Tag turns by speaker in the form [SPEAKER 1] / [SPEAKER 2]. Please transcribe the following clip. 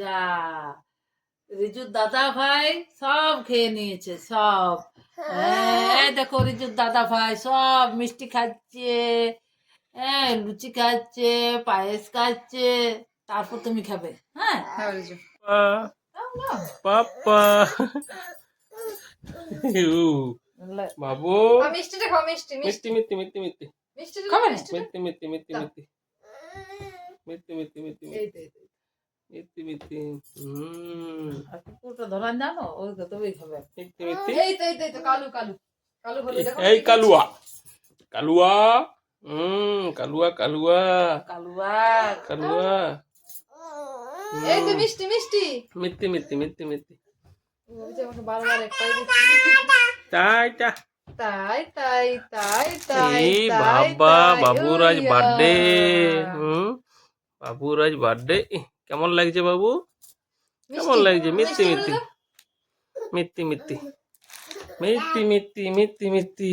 [SPEAKER 1] যা। রিজুর দাদা ভাই সব খেয়ে নিয়েছে সব। হ্যাঁ, দেখো রিজুর দাদা ভাই সব মিষ্টি খাচ্ছে হ্যাঁ লুচি খাচ্ছে পায়েস খাচ্ছে তারপর তুমি খাবে হ্যাঁ?
[SPEAKER 2] হ্যাঁ রিজু।
[SPEAKER 1] নাও, নাও।
[SPEAKER 3] পাপা বাবু।
[SPEAKER 2] মিষ্টিটা খাও মিষ্টি মিষ্টি।
[SPEAKER 3] মিষ্টি মিষ্টি মিষ্টি মিষ্টি।
[SPEAKER 2] মিষ্টিটা
[SPEAKER 1] খাবে
[SPEAKER 2] দাও,
[SPEAKER 1] না?
[SPEAKER 2] মিষ্টিটা।
[SPEAKER 3] মিষ্টি মিষ্টি মিষ্টি
[SPEAKER 2] দাও।
[SPEAKER 3] মিষ্টি মিষ্টি মিষ্টি মিষ্টি। মিষ্টি মিষ্টি হুম।
[SPEAKER 1] কুকুরটা ধরান জানো? ওই তো তুমি খাবে
[SPEAKER 3] মিষ্টি মিষ্টি
[SPEAKER 2] এই তো এই তো কালু কালু। কালু হলুদ দেখো।
[SPEAKER 3] এই কালুয়া। কালুয়া হুম কালুয়া কালুয়া।
[SPEAKER 1] কালুয়া।
[SPEAKER 3] কালুয়া।
[SPEAKER 2] এই তো মিষ্টি মিষ্টি।
[SPEAKER 3] মিষ্টি মিষ্টি মিষ্টি মিষ্টি
[SPEAKER 2] বলছে আমাকে বারবার একটাই দিচ্ছে।
[SPEAKER 3] তাই তা।
[SPEAKER 2] তাই তাই তাই তাই
[SPEAKER 3] বাবা
[SPEAKER 2] তাই,
[SPEAKER 3] বাবুর আজ
[SPEAKER 2] ওইয়া।
[SPEAKER 3] বার্থডে। হুম বাবুর বার্থডে। কেমন লাগছে বাবু? কেমন লাগছে? মিথ্যি
[SPEAKER 2] মিথ্যি
[SPEAKER 3] মিথ্যি
[SPEAKER 2] মিথ্যি
[SPEAKER 3] মিষ্টি মিষ্টি। মিষ্টি মিষ্টি